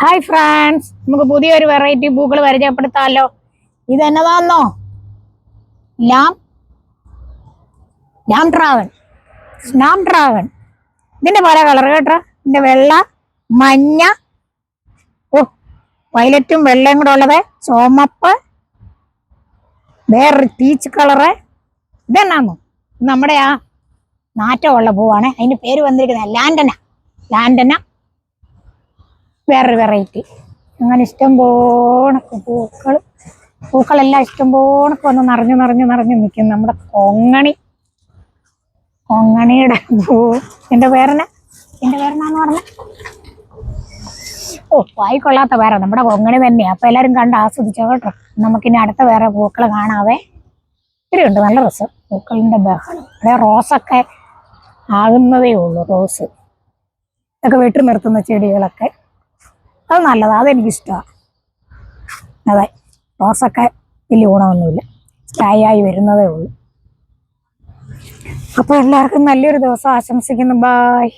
Hi friends നമുക്ക് പുതിയൊരു variety പൂക്കൾ പരിചയപ്പെടുത്താമല്ലോ ഇത് എന്നതാന്നോ ലാം ലാം ഡ്രാഗൺ സ്നാം ഡ്രാഗൺ ഇതിന്റെ പല കളർ കേട്ടോ. ഇതിന്റെ വെള്ള മഞ്ഞ ഓ വയലറ്റും വെള്ളയും കൂടെ ഉള്ളത്. ചുമപ്പ് വേറൊരു പീച്ച് കളറ് ഇതെന്നാന്നോ ഇത് നമ്മുടെ ആ നാറ്റമുള്ള പൂവാണ്. അതിന്റെ പേര് വന്നിരിക്കുന്നത് ലാൻഡന ലാൻഡന വേറൊരു വെറൈറ്റി അങ്ങനെ ഇഷ്ടം പോണക്ക് പൂക്കൾ പൂക്കളെല്ലാം ഇഷ്ടം പോണക്ക് വന്ന് നിറഞ്ഞു നിറഞ്ഞു നിറഞ്ഞു നിൽക്കും. നമ്മുടെ കൊങ്ങണി. കൊങ്ങണിയുടെ പൂ. എന്റെ പേരന എന്റെ പേരനാന്ന് പറഞ്ഞ? ഓ വായിക്കൊള്ളാത്ത വേറെ നമ്മുടെ കൊങ്ങണി തന്നെയാണ് അപ്പൊ എല്ലാരും കണ്ട് ആസ്വദിച്ചോ കേട്ടോ. നമുക്കിനി അടുത്ത വേറെ പൂക്കൾ കാണാവേ. ഇത്തിരിയുണ്ട് നല്ല രസം. പൂക്കളിന്റെ ബഹളം. ഇവിടെ റോസൊക്കെ ആകുന്നതേ ഉള്ളൂ. റോസ്. ഇതൊക്കെ വെട്ടി നിർത്തുന്ന ചെടികളൊക്കെ. അത് നല്ലതാണ് അതെനിക്കിഷ്ടമാണ് അതെ റോസൊക്കെ വലിയ ഗുണമൊന്നുമില്ല. ചായയായി വരുന്നതേ ഉള്ളൂ. അപ്പോൾ എല്ലാവർക്കും നല്ലൊരു ദിവസം ആശംസിക്കുന്നു. ബായ്